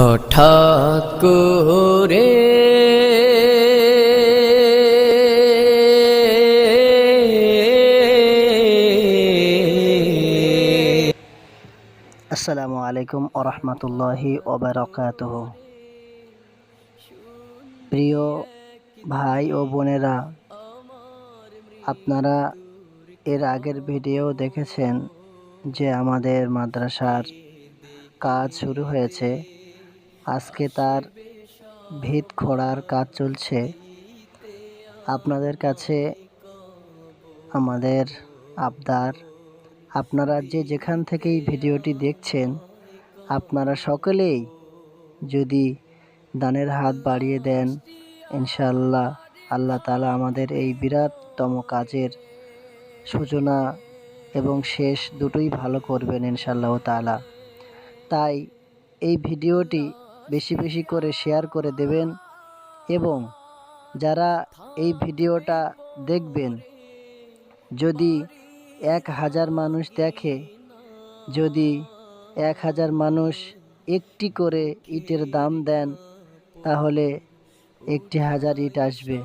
হঠাৎ আসসালামু আলাইকুম ওরহমতুল্লাহি ওবরাকাতুহ প্রিয় ভাই ও বোনেরা, আপনারা এর আগের ভিডিও দেখেছেন যে আমাদের মাদ্রাসার কাজ শুরু হয়েছে। আজকে তার ভিত খোঁড়ার কাজ চলছে। আপনাদের কাছে আমাদের আবদার। আপনারা যে যেখান থেকেই ভিডিওটি দেখছেন, আপনারা সকলেই যদি দানের হাত বাড়িয়ে দেন ইনশাল্লাহ আল্লাহ তালা আমাদের এই বিরাটতম কাজের সূচনা এবং শেষ দুটোই ভালো করবেন ইনশাল্লাহ তালা তাই এই ভিডিওটি বেশি বেশি করে শেয়ার করে দেবেন এবং যারা এই ভিডিওটা দেখবেন, যদি এক হাজার মানুষ দেখে, যদি এক হাজার মানুষ একটি করে ইটের দাম দেন, তাহলে একটি হাজার ইট আসবে।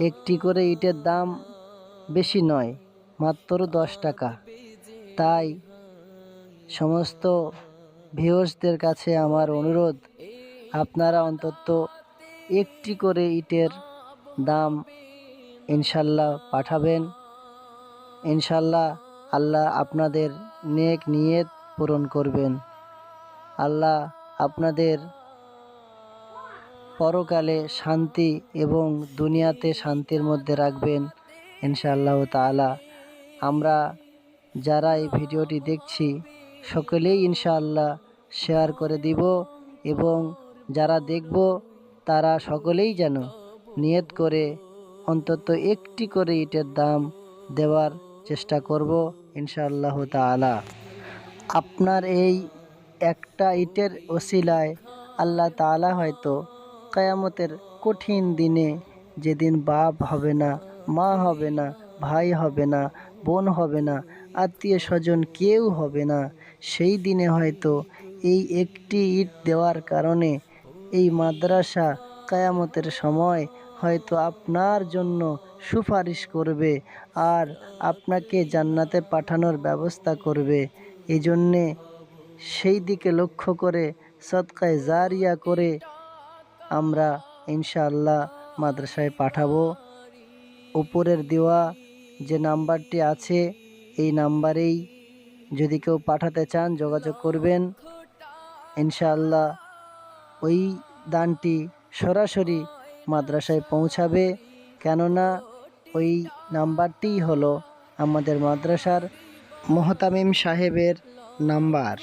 একটি করে ইটের দাম বেশি নয়, মাত্র দশ টাকা। তাই সমস্ত ভিউয়ার্সদের কাছে আমার অনুরোধ, আপনারা অন্তত একটি করে ইটের দাম ইনশাল্লাহ পাঠাবেন। ইনশাল্লাহ আল্লাহ আপনাদের নেক নিয়ত পূরণ করবেন। আল্লাহ আপনাদের পরকালে শান্তি এবং দুনিয়াতে শান্তির মধ্যে রাখবেন ইনশাআল্লাহ তাআলা। আমরা যারা এই ভিডিওটি দেখছি সকলেই ইনশাআল্লাহ শেয়ার করে দিব এবং যারা দেখব, তারা সকলেই যেন নিয়ত করে অন্তত একটি করে ইটের দাম দেওয়ার চেষ্টা করব ইনশাআল্লাহ তাআলা। আপনার এই একটা ইটের ওসিলায় আল্লাহ তাআলা হয়তো কায়ামতের কঠিন দিনে যেদিন বাপ হবে না, মা হবে না, ভাই হবে না বোন হবে না আত্মীয় স্বজন কেউ হবে না। সেই দিনে হয়তো এই একটি ইট দেওয়ার কারণে এই মাদ্রাসা কায়ামতের সময় হয়তো আপনার জন্য সুপারিশ করবে আর আপনাকে জান্নাতে পাঠানোর ব্যবস্থা করবে। এই জন্যে সেই দিকে লক্ষ্য করে সৎকায় জারিয়া করে আমরা ইনশাআল্লাহ মাদ্রাসায় পাঠাবো। উপরের দেওয়া যে নাম্বারটি আছে, এই নাম্বারেই যদি কেউ পাঠাতে চান, যোগাযোগ করবেন। ইনশাআল্লাহ ওই দানটি সরাসরি মাদ্রাসায় পৌঁছাবে। কেননা ওই নাম্বারটিই হলো আমাদের মাদ্রাসার মোহতামিম সাহেবের নাম্বার।